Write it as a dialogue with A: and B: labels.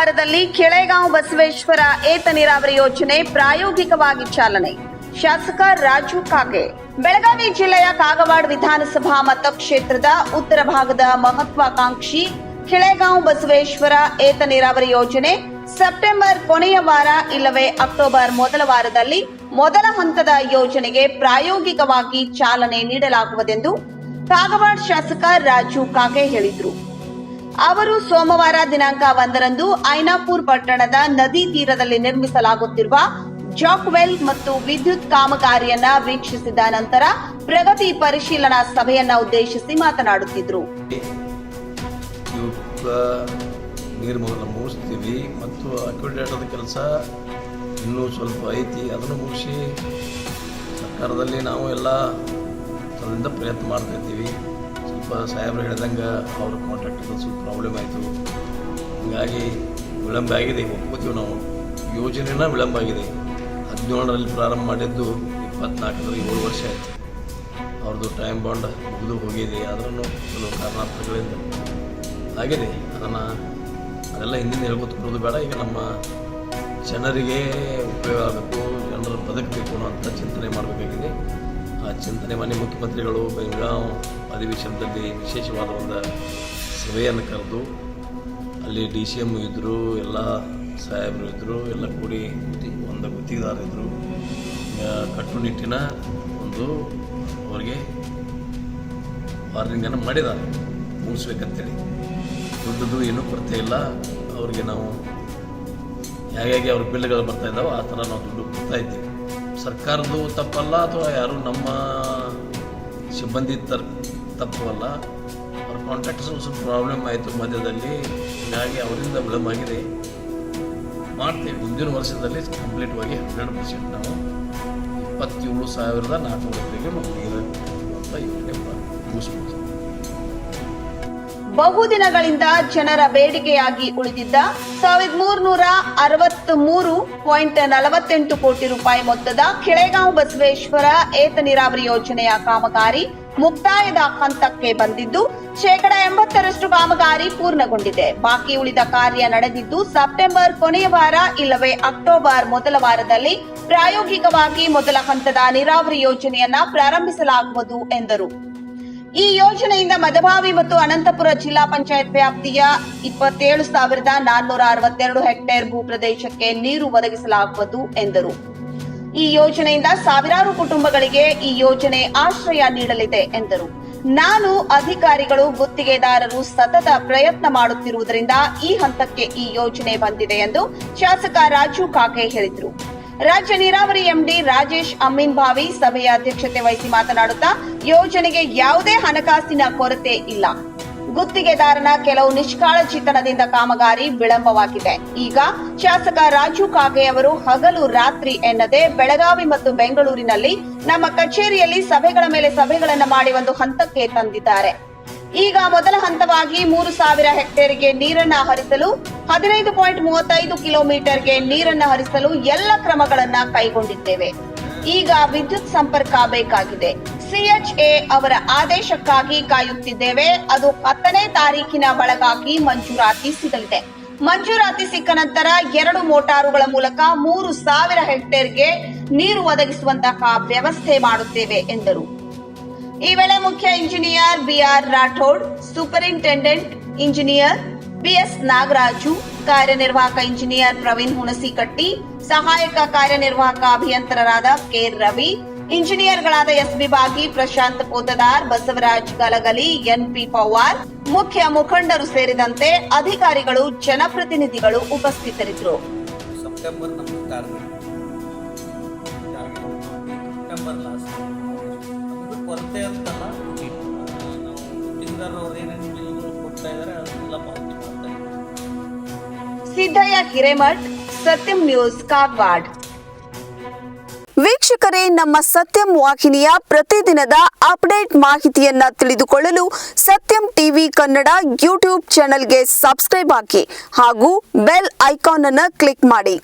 A: ವಾರದಲ್ಲಿ ಕೆಳೆಗಾಂವ್ ಬಸವೇಶ್ವರ ಏತ ನೀರಾವರಿ ಯೋಜನೆ ಪ್ರಾಯೋಗಿಕವಾಗಿ ಚಾಲನೆ. ಶಾಸಕ ರಾಜು ಕಾಗೆ. ಬೆಳಗಾವಿ ಜಿಲ್ಲೆಯ ಕಾಗವಾಡ ವಿಧಾನಸಭಾ ಮತಕ್ಷೇತ್ರದ ಉತ್ತರ ಭಾಗದ ಮಹತ್ವಾಕಾಂಕ್ಷಿ ಕೆಳೆಗಾಂವ್ ಬಸವೇಶ್ವರ ಏತ ನೀರಾವರಿ ಯೋಜನೆ ಸೆಪ್ಟೆಂಬರ್ ಕೊನೆಯ ವಾರ ಇಲ್ಲವೇ ಅಕ್ಟೋಬರ್ ಮೊದಲ ವಾರದಲ್ಲಿ ಮೊದಲ ಹಂತದ ಯೋಜನೆಗೆ ಪ್ರಾಯೋಗಿಕವಾಗಿ ಚಾಲನೆ ನೀಡಲಾಗುವುದೆಂದು ಕಾಗವಾಡ ಶಾಸಕ ರಾಜು ಕಾಗೆ ಹೇಳಿದರು. ಅವರು ಸೋಮವಾರ ದಿನಾಂಕ ಒಂದರಂದು ಐನಾಪುರ್ ಪಟ್ಟಣದ ನದಿ ತೀರದಲ್ಲಿ ನಿರ್ಮಿಸಲಾಗುತ್ತಿರುವ ಜಾಕ್ವೆಲ್ ಮತ್ತು ವಿದ್ಯುತ್ ಕಾಮಗಾರಿಯನ್ನ ವೀಕ್ಷಿಸಿದ ನಂತರ ಪ್ರಗತಿ ಪರಿಶೀಲನಾ ಸಭೆಯನ್ನ ಉದ್ದೇಶಿಸಿ ಮಾತನಾಡುತ್ತಿದ್ರು.
B: ನೀರ್ಮೂಲನ ಮುಗಿಸ್ತೀವಿ ಮತ್ತು ಅಕ್ಯುಡೇಟದ ಕೆಲಸ ಇನ್ನೂ ಸ್ವಲ್ಪ ಐತಿ, ಅದನ್ನು ಮುಗಿಸಿ ಸರ್ಕಾರದಲ್ಲಿ ನಾವು ಎಲ್ಲ ಪ್ರಯತ್ನ ಮಾಡ್ತಾ ಸಾಹೇಬ್ರು ಹೇಳ್ದಂಗೆ ಅವ್ರ ಕಾಂಟ್ರಾಕ್ಟರ್ ಸ್ವಲ್ಪ ಪ್ರಾಬ್ಲಮ್ ಆಯಿತು. ಹೀಗಾಗಿ ವಿಳಂಬ ಆಗಿದೆ ಒಪ್ಕೋತೀವಿ ನಾವು. ಯೋಜನೆನ ವಿಳಂಬ ಆಗಿದೆ. ಹದಿನೇಳರಲ್ಲಿ ಪ್ರಾರಂಭ ಮಾಡಿದ್ದು ಇಪ್ಪತ್ನಾಲ್ಕರಲ್ಲಿ ಏಳು ವರ್ಷ ಆಯಿತು. ಅವ್ರದ್ದು ಟೈಮ್ ಬಾಂಡ್ ಮುಗಿದು ಹೋಗಿದೆ. ಆದ್ರೂ ಕೆಲವು ಕಾರಣಾಂತರಗಳಿಂದ ಆಗಿದೆ. ಅದನ್ನು ಅದೆಲ್ಲ ಹಿಂದಿನ ಹೇಳ್ಕೊತ್ಕೊಡೋದು ಬೇಡ. ಈಗ ನಮ್ಮ ಜನರಿಗೆ ಉಪಯೋಗ ಆಗಬೇಕು, ಜನರು ಬದುಕಬೇಕು ಮಾಡಬೇಕಾಗಿದೆ ಆ ಚಿಂತನೆ ಮನೆ ಮುಖ್ಯಮಂತ್ರಿಗಳು ಬೆಳಗಾವ್ ಅಧಿವೇಶನದಲ್ಲಿ ವಿಶೇಷವಾದ ಒಂದು ಸಭೆಯನ್ನು ಕರೆದು ಅಲ್ಲಿ ಡಿ ಸಿ ಎಂ ಇದ್ದರು ಎಲ್ಲ ಸಾಹೇಬರು ಇದ್ದರು ಎಲ್ಲ ಕೂಡಿ ಒಂದು ಗುತ್ತಿಗೆದಾರರಿದ್ದರು ಕಟ್ಟುನಿಟ್ಟಿನ ಒಂದು ಅವರಿಗೆ ವಾರ್ನಿಂಗನ್ನು ಮಾಡಿದ್ದಾರೆ, ಮುಗಿಸ್ಬೇಕಂತೇಳಿ. ದುಡ್ಡದು ಏನೂ ಕೊರತೆ ಇಲ್ಲ. ಅವ್ರಿಗೆ ನಾವು ಹೇಗೆ ಅವ್ರ ಬಿಲ್ಗಳು ಬರ್ತಾ ಇದ್ದಾವೆ, ಆ ಥರ ನಾವು ದುಡ್ಡು ಕೊಡ್ತಾ ಇದ್ದೀವಿ. ಸರ್ಕಾರದ್ದು ತಪ್ಪಲ್ಲ ಅಥವಾ ಯಾರು ನಮ್ಮ ಸಿಬ್ಬಂದಿ ತರ್ ತಪ್ಪು ಅಲ್ಲ ಅವ್ರ ಕಾಂಟ್ರಾಕ್ಟರ್ಸ್ ಸ್ವಲ್ಪ ಪ್ರಾಬ್ಲಮ್ ಆಯಿತು ಮಧ್ಯದಲ್ಲಿ. ಹೀಗಾಗಿ ಅವರಿಂದ ವಿಳಂಬ ಆಗಿದೆ. ಮಾಡ್ತೀವಿ. ಮುಂದಿನ ವರ್ಷದಲ್ಲಿ ಕಂಪ್ಲೀಟ್ ಆಗಿ ಹನ್ನೆರಡು ಪರ್ಸೆಂಟ್ ನಾವು ಇಪ್ಪತ್ತೇಳು ಸಾವಿರದ ನಾಲ್ಕು ರೂಪಾಯಿಗೆ ಮಕ್ಕಳಿಗೆ ಅಂತ ಯೋಜನೆ ಮುಗಿಸ್ಬೋದು.
A: ಬಹುದಿನಗಳಿಂದ ಜನರ ಬೇಡಿಕೆಯಾಗಿ ಉಳಿದಿದ್ದ ಸಾವಿರದ ಮೂರ್ನೂರ ಅರವತ್ತ್ ಮೂರು ಪಾಯಿಂಟ್ ನಲವತ್ತೆಂಟು ಕೋಟಿ ರೂಪಾಯಿ ಮೊತ್ತದ ಕೆಳೆಗಾಂವ್ ಬಸವೇಶ್ವರ ಏತ ನೀರಾವರಿ ಯೋಜನೆಯ ಕಾಮಗಾರಿ ಮುಕ್ತಾಯದ ಹಂತಕ್ಕೆ ಬಂದಿದ್ದು, ಶೇಕಡ ಎಂಬತ್ತರಷ್ಟು ಕಾಮಗಾರಿ ಪೂರ್ಣಗೊಂಡಿದೆ. ಬಾಕಿ ಉಳಿದ ಕಾರ್ಯ ನಡೆದಿದ್ದು, ಸೆಪ್ಟೆಂಬರ್ ಕೊನೆಯ ವಾರ ಇಲ್ಲವೇ ಅಕ್ಟೋಬರ್ ಮೊದಲ ವಾರದಲ್ಲಿ ಪ್ರಾಯೋಗಿಕವಾಗಿ ಮೊದಲ ಹಂತದ ನೀರಾವರಿ ಯೋಜನೆಯನ್ನ ಪ್ರಾರಂಭಿಸಲಾಗುವುದು ಎಂದರು. ಈ ಯೋಜನೆಯಿಂದ ಮದಭಾವಿ ಮತ್ತು ಅನಂತಪುರ ಜಿಲ್ಲಾ ಪಂಚಾಯತ್ ವ್ಯಾಪ್ತಿಯ ಇಪ್ಪತ್ತೇಳು ಸಾವಿರದ ನಾನ್ನೂರ ಅರವತ್ತೆರಡು ಹೆಕ್ಟೇರ್ ಭೂ ಪ್ರದೇಶಕ್ಕೆ ನೀರು ಒದಗಿಸಲಾಗುವುದು ಎಂದರು. ಈ ಯೋಜನೆಯಿಂದ ಸಾವಿರಾರು ಕುಟುಂಬಗಳಿಗೆ ಈ ಯೋಜನೆ ಆಶ್ರಯ ನೀಡಲಿದೆ ಎಂದರು. ನಾನು ಅಧಿಕಾರಿಗಳು, ಗುತ್ತಿಗೆದಾರರು ಸತತ ಪ್ರಯತ್ನ ಮಾಡುತ್ತಿರುವುದರಿಂದ ಈ ಹಂತಕ್ಕೆ ಈ ಯೋಜನೆ ಬಂದಿದೆ ಎಂದು ಶಾಸಕ ರಾಜು ಕಾಗೆ ಹೇಳಿದರು. ರಾಜ್ಯ ನೀರಾವರಿ ಎಂಡಿ ರಾಜೇಶ್ ಅಮ್ಮೀನ್ಭಾವಿ ಸಭೆಯ ಅಧ್ಯಕ್ಷತೆ ವಹಿಸಿ ಮಾತನಾಡುತ್ತಾ, ಯೋಜನೆಗೆ ಯಾವುದೇ ಹಣಕಾಸಿನ ಕೊರತೆ ಇಲ್ಲ. ಗುತ್ತಿಗೆದಾರನ ಕೆಲವು ನಿಷ್ಕಾಳಜಿತನದಿಂದ ಕಾಮಗಾರಿ ವಿಳಂಬವಾಗಿದೆ. ಈಗ ಶಾಸಕ ರಾಜು ಕಾಗೆ ಅವರು ಹಗಲು ರಾತ್ರಿ ಎನ್ನದೆ ಬೆಳಗಾವಿ ಮತ್ತು ಬೆಂಗಳೂರಿನಲ್ಲಿ ನಮ್ಮ ಕಚೇರಿಯಲ್ಲಿ ಸಭೆಗಳ ಮೇಲೆ ಸಭೆಗಳನ್ನು ಮಾಡಿ ಒಂದು ಹಂತಕ್ಕೆ ತಂದಿದ್ದಾರೆ. ಈಗ ಮೊದಲ ಹಂತವಾಗಿ ಮೂರು ಸಾವಿರ ಹೆಕ್ಟೇರ್ಗೆ ನೀರನ್ನ ಹರಿಸಲು, ಹದಿನೈದು ಪಾಯಿಂಟ್ ಮೂವತ್ತೈದು ಕಿಲೋಮೀಟರ್ಗೆ ನೀರನ್ನ ಹರಿಸಲು ಎಲ್ಲ ಕ್ರಮಗಳನ್ನ ಕೈಗೊಂಡಿದ್ದೇವೆ. ಈಗ ವಿದ್ಯುತ್ ಸಂಪರ್ಕ ಬೇಕಾಗಿದೆ. ಸಿಎಚ್ಎ ಅವರ ಆದೇಶಕ್ಕಾಗಿ ಕಾಯುತ್ತಿದ್ದೇವೆ. ಅದು ಹತ್ತನೇ ತಾರೀಕಿನ ಒಳಗಾಗಿ ಮಂಜೂರಾತಿ ಸಿಗಲಿದೆ. ಮಂಜೂರಾತಿ ಸಿಕ್ಕ ನಂತರ ಎರಡು ಮೋಟಾರುಗಳ ಮೂಲಕ ಮೂರು ಸಾವಿರ ಹೆಕ್ಟೇರ್ಗೆ ನೀರು ಒದಗಿಸುವಂತಹ ವ್ಯವಸ್ಥೆ ಮಾಡುತ್ತೇವೆ ಎಂದರು. ಈ ವೇಳೆ ಮುಖ್ಯ engineer B R Rathod, superintendent engineer B S Nagaraju, ಕಾರ್ಯನಿರ್ವಾಹಕ ಇಂಜಿನಿಯರ್ ಪ್ರವೀಣ್ ಹುಣಸಿಕಟ್ಟಿ, ಸಹಾಯಕ ಕಾರ್ಯನಿರ್ವಾಹಕ ಅಭಿಯಂತರರಾದ K Ravi, ಇಂಜಿನಿಯರ್ಗಳಾದ S Bagi Prashant Potdar, Basavaraj Galagali N P Pawar, ಮುಖ್ಯ ಮುಖಂಡರು ಸೇರಿದಂತೆ ಅಧಿಕಾರಿಗಳು, ಜನಪ್ರತಿನಿಧಿಗಳು ಉಪಸ್ಥಿತರಿದ್ದರು.
C: ಸೆಪ್ಟೆಂಬರ್ ಕೊರತೆ ಅಂತಲ್ಲ? ನಾವು ಗುತ್ತಿಗೆದಾರರು ಏನೇನು ಬಿಲ್ಗಳು ಕೊಡ್ತಾ ಇದ್ದಾರೆ ಅದನ್ನೆಲ್ಲ ಪಾವತಿ ಮಾಡ್ತಾ ಇದ್ದೀವಿ
A: ಸಿದ್ದಯ್ಯ ಹಿರೇಮಠ್ ಸತ್ಯಂ ನ್ಯೂಸ್ ಕಾಗವಾಡ್ ವೀಕ್ಷಕರೇ ನಮ್ಮ ಸತ್ಯಂ ವಾಹಿನಿಯ ಪ್ರತಿದಿನದ ಅಪ್ಡೇಟ್ ಮಾಹಿತಿಯನ್ನ ತಿಳಿದುಕೊಳ್ಳಲು ಸತ್ಯಂ ಟಿವಿ ಕನ್ನಡ ಯೂಟ್ಯೂಬ್ ಚಾನೆಲ್ಗೆ ಸಬ್ಸ್ಕ್ರೈಬ್ ಹಾಕಿ ಹಾಗೂ ಬೆಲ್ ಐಕಾನ್ ಅನ್ನು ಕ್ಲಿಕ್ ಮಾಡಿ.